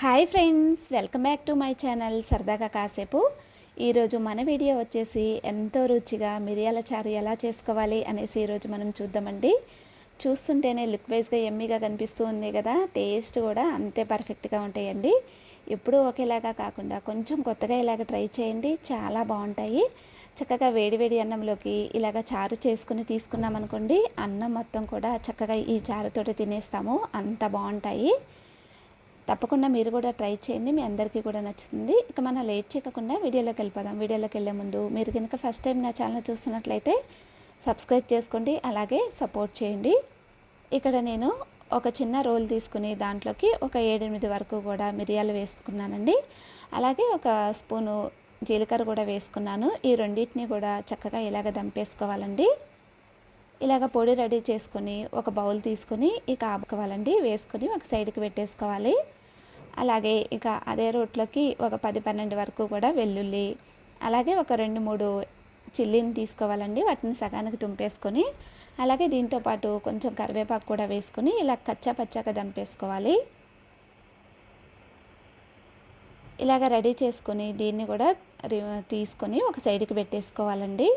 Hi friends welcome back to my channel సరదాగా కాసేపు. ఈరోజు మన వీడియో వచ్చేసి ఎంతో రుచిగా మిరియాల చారు ఎలా చేసుకోవాలి అనేసి ఈరోజు మనం చూద్దామండి. చూస్తుంటేనే లుక్ వైజ్గా ఎమ్మీగా కనిపిస్తూ ఉంది కదా టేస్ట్ కూడా అంతే పర్ఫెక్ట్గా ఉంటాయండి. ఎప్పుడూ ఒకేలాగా కాకుండా కొంచెం కొత్తగా ఇలాగ ట్రై చేయండి చాలా బాగుంటాయి. చక్కగా వేడివేడి అన్నంలోకి ఇలాగ చారు చేసుకుని తీసుకున్నామనుకోండి అన్నం మొత్తం కూడా చక్కగా ఈ చారుతోటి తినేస్తాము అంత బాగుంటాయి. తప్పకుండా మీరు కూడా ట్రై చేయండి. మీ అందరికీ కూడా నచ్చుతుంది. ఇక మనం లేట్ చేయకుండా వీడియోలోకి వెళ్ళిపోదాం. వీడియోలోకి వెళ్ళే ముందు మీరు కనుక ఫస్ట్ టైం నా ఛానల్ చూస్తున్నట్లయితే సబ్స్క్రైబ్ చేసుకోండి. అలాగే సపోర్ట్ చేయండి. ఇక్కడ నేను ఒక చిన్న రోల్ తీసుకుని దాంట్లోకి ఒక ఏడెనిమిది వరకు కూడా మిరియాలు వేసుకున్నానండి. అలాగే ఒక స్పూను జీలకర్ర కూడా వేసుకున్నాను. ఈ రెండింటిని కూడా చక్కగా ఇలాగ దంపేసుకోవాలండి. ఇలాగ పొడి రెడీ చేసుకొని ఒక బౌల్ తీసుకొని ఇక ఆపుకోవాలండి. వేసుకొని ఒక సైడ్కి పెట్టేసుకోవాలి. అలాగే ఇక అదే రోట్లోకి ఒక పది పన్నెండు వరకు కూడా వెల్లుల్లి అలాగే ఒక రెండు మూడు చిల్లీని తీసుకోవాలండి. వాటిని సగానికి తుంపేసుకొని అలాగే దీంతో పాటు కొంచెం కరివేపాకు కూడా వేసుకొని ఇలా కచ్చా పచ్చాక దంపేసుకోవాలి. ఇలాగ రెడీ చేసుకొని దీన్ని కూడా తీసుకొని ఒక సైడ్కి పెట్టేసుకోవాలండి.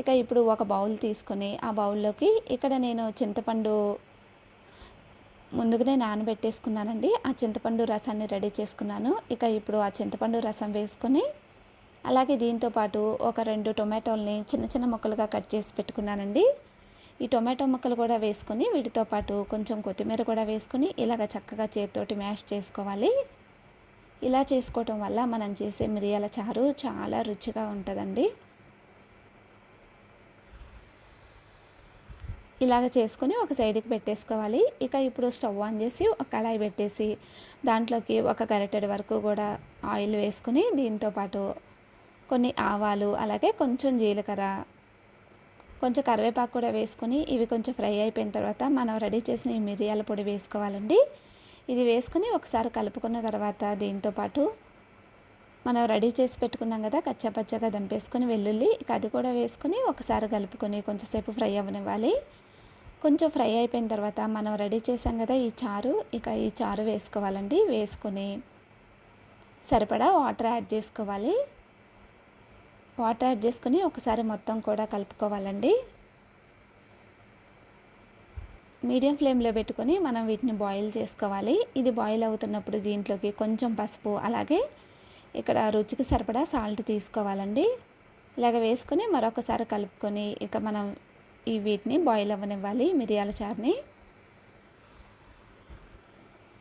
ఇక ఇప్పుడు ఒక బౌల్ తీసుకొని ఆ బౌల్లోకి ఇక్కడ నేను చింతపండు ముందుగానే నానబెట్టేసుకున్నానండి. ఆ చింతపండు రసాన్ని రెడీ చేసుకున్నాను. ఇక ఇప్పుడు ఆ చింతపండు రసం వేసుకొని అలాగే దీంతో పాటు ఒక రెండు టొమాటోల్ని చిన్న చిన్న ముక్కలుగా కట్ చేసి పెట్టుకున్నానండి. ఈ టొమాటో ముక్కలు కూడా వేసుకొని వీటితో పాటు కొంచెం కొత్తిమీర కూడా వేసుకొని ఇలాగ చక్కగా చేతితోటి మ్యాష్ చేసుకోవాలి. ఇలా చేసుకోవటం వల్ల మనం చేసే మిరియాల చారు చాలా రుచిగా ఉంటుందండి. ఇలాగ చేసుకొని ఒక సైడ్కి పెట్టేసుకోవాలి. ఇక ఇప్పుడు స్టవ్ ఆన్ చేసి ఒక కళాయి పెట్టేసి దాంట్లోకి ఒక గరిటెడు వరకు కూడా ఆయిల్ వేసుకొని దీంతో పాటు కొన్ని ఆవాలు అలాగే కొంచెం జీలకర్ర కొంచెం కరివేపాకు కూడా వేసుకొని ఇవి కొంచెం ఫ్రై అయిపోయిన తర్వాత మనం రెడీ చేసిన ఈ మిరియాల పొడి వేసుకోవాలండి. ఇది వేసుకుని ఒకసారి కలుపుకున్న తర్వాత దీంతో పాటు మనం రెడీ చేసి పెట్టుకున్నాం కదా కచ్చాపచ్చగా దంపేసుకొని వెల్లుల్లి ఇక అది కూడా వేసుకొని ఒకసారి కలుపుకొని కొంచెంసేపు ఫ్రై అవ్వనివ్వాలి. కొంచెం ఫ్రై అయిపోయిన తర్వాత మనం రెడీ చేసాం కదా ఈ చారు ఇక ఈ చారు వేసుకోవాలండి. వేసుకొని సరిపడా వాటర్ యాడ్ చేసుకోవాలి. వాటర్ యాడ్ చేసుకుని ఒకసారి మొత్తం కూడా కలుపుకోవాలండి. మీడియం ఫ్లేమ్లో పెట్టుకొని మనం వీటిని బాయిల్ చేసుకోవాలి. ఇది బాయిల్ అవుతున్నప్పుడు దీంట్లోకి కొంచెం పసుపు అలాగే ఇక్కడ రుచికి సరిపడా సాల్ట్ తీసుకోవాలండి. ఇలాగ వేసుకొని మరొకసారి కలుపుకొని ఇక మనం ఈ వీటిని బాయిల్ అవ్వనివ్వాలి మిరియాల చారుని.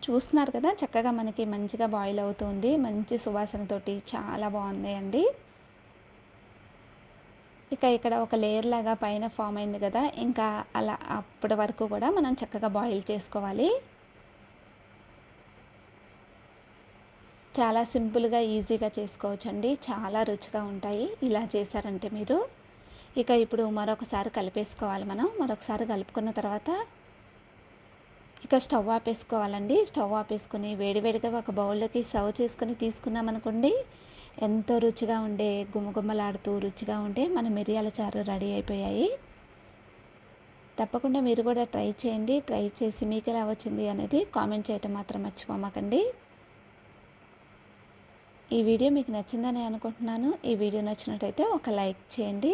చూస్తున్నారు కదా చక్కగా మనకి మంచిగా బాయిల్ అవుతుంది. మంచి సువాసనతోటి చాలా బాగుంది అండి ఇక ఇక్కడ ఒక లేయర్ లాగా పైన ఫామ్ అయింది కదా ఇంకా అలా అప్పటి వరకు కూడా మనం చక్కగా బాయిల్ చేసుకోవాలి. చాలా సింపుల్గా ఈజీగా చేసుకోవచ్చండి. చాలా రుచిగా ఉంటాయి. ఇలా చేశారంటే మీరు. ఇక ఇప్పుడు మరొకసారి కలిపేసుకోవాలి మనం. మరొకసారి కలుపుకున్న తర్వాత ఇక స్టవ్ ఆపేసుకోవాలండి. స్టవ్ ఆపేసుకుని వేడివేడిగా ఒక బౌల్లోకి సర్వ్ చేసుకొని తీసుకున్నామనుకోండి ఎంతో రుచిగా ఉండే గుమ్మగుమ్మలాడుతూ రుచిగా ఉండే మన మిరియాల చారు రెడీ అయిపోయాయి. తప్పకుండా మీరు కూడా ట్రై చేయండి. ట్రై చేసి మీకు ఎలా వచ్చింది అనేది కామెంట్ చేయటం మాత్రం మర్చిపోమాకండి. ఈ వీడియో మీకు నచ్చిందని అనుకుంటున్నాను. ఈ వీడియో నచ్చినట్టయితే ఒక లైక్ చేయండి.